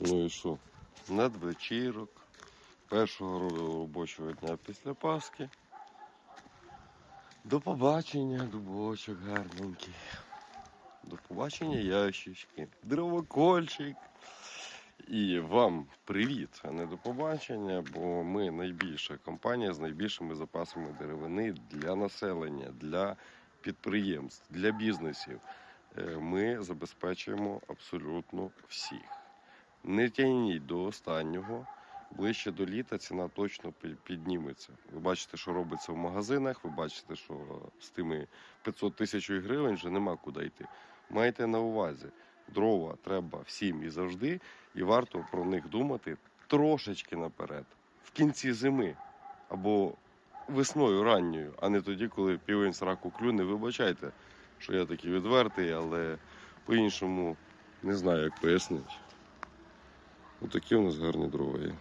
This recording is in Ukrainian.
Ну і що? Надвечірок. Першого робочого дня після Пасхи. До побачення, дубочок гарненький. До побачення, ящички. Дровокольчик. І вам привіт, а не до побачення, бо ми найбільша компанія з найбільшими запасами деревини для населення, для підприємств, для бізнесів. Е, Ми забезпечуємо абсолютно всіх. Не тягніть до останнього. Ближче до літа ціна точно пі- підніметься. Ви бачите, що робиться в магазинах, ви бачите, що з тими 500 тисяч гривень вже нема куди йти. Майте на увазі, дрова треба всім і завжди, і варто про них думати трошечки наперед, в кінці зими або весною ранньою, а не тоді, коли півень сраку клюне. Вибачайте, що я такий відвертий, але по-іншому не знаю, як пояснити. Отакі у нас гарні дрова є.